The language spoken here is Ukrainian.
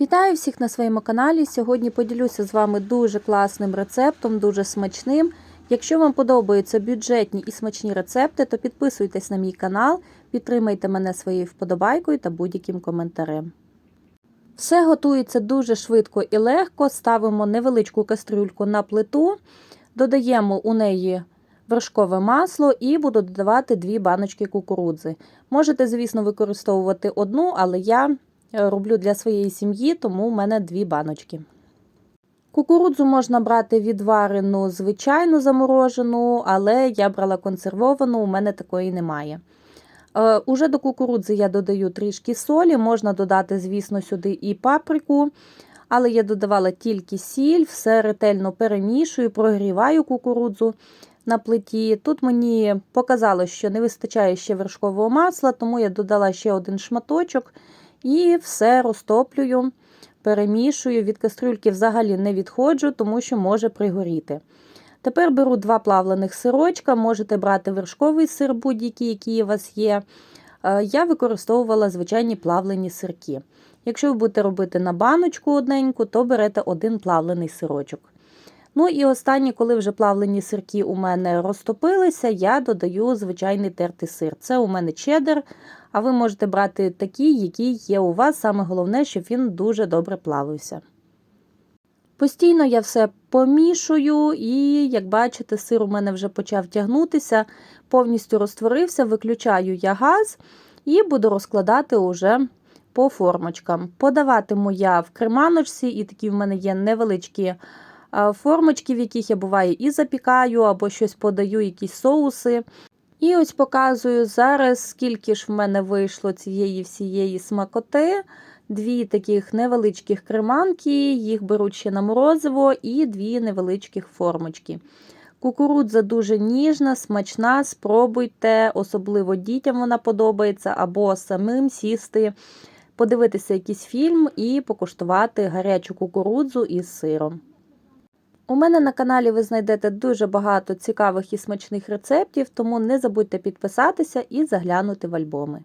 Вітаю всіх на своєму каналі. Сьогодні поділюся з вами дуже класним рецептом, дуже смачним. Якщо вам подобаються бюджетні і смачні рецепти, то підписуйтесь на мій канал, підтримайте мене своєю вподобайкою та будь-яким коментарем. Все готується дуже швидко і легко. Ставимо невеличку кастрюльку на плиту, додаємо у неї вершкове масло і буду додавати дві баночки кукурудзи. Можете, звісно, використовувати одну, але я роблю для своєї сім'ї, тому в мене дві баночки. Кукурудзу можна брати відварену, звичайну заморожену, але я брала консервовану, у мене такої немає. Е, Уже до кукурудзи я додаю трішки солі, можна додати, звісно, сюди і паприку, але я додавала тільки сіль, все ретельно перемішую, прогріваю кукурудзу на плиті. Тут мені показало, що не вистачає ще вершкового масла, тому я додала ще один шматочок і все розтоплюю, перемішую. Від кастрюльки взагалі не відходжу, тому що може пригоріти. Тепер беру два плавлених сирочка, можете брати вершковий сир, будь-який, який у вас є. Я використовувала звичайні плавлені сирки. Якщо ви будете робити на баночку одненьку, то берете один плавлений сирочок. Ну і останнє, коли вже плавлені сирки у мене розтопилися, я додаю звичайний тертий сир. Це у мене чеддер, а ви можете брати такий, який є у вас. Саме головне, щоб він дуже добре плавився. Постійно я все помішую, і, як бачите, сир у мене вже почав тягнутися, повністю розтворився, виключаю я газ і буду розкладати уже по формочкам. Подаватиму я в креманочці, і такі в мене є невеличкі формочки, в яких я буває і запікаю, або щось подаю, якісь соуси. І ось показую зараз, скільки ж в мене вийшло цієї всієї смакоти. Дві таких невеличких креманки, їх беруть ще на морозиво, і дві невеличких формочки. Кукурудза дуже ніжна, смачна, спробуйте, особливо дітям вона подобається, або самим сісти, подивитися якийсь фільм і покуштувати гарячу кукурудзу із сиром. У мене на каналі ви знайдете дуже багато цікавих і смачних рецептів, тому не забудьте підписатися і заглянути в альбоми.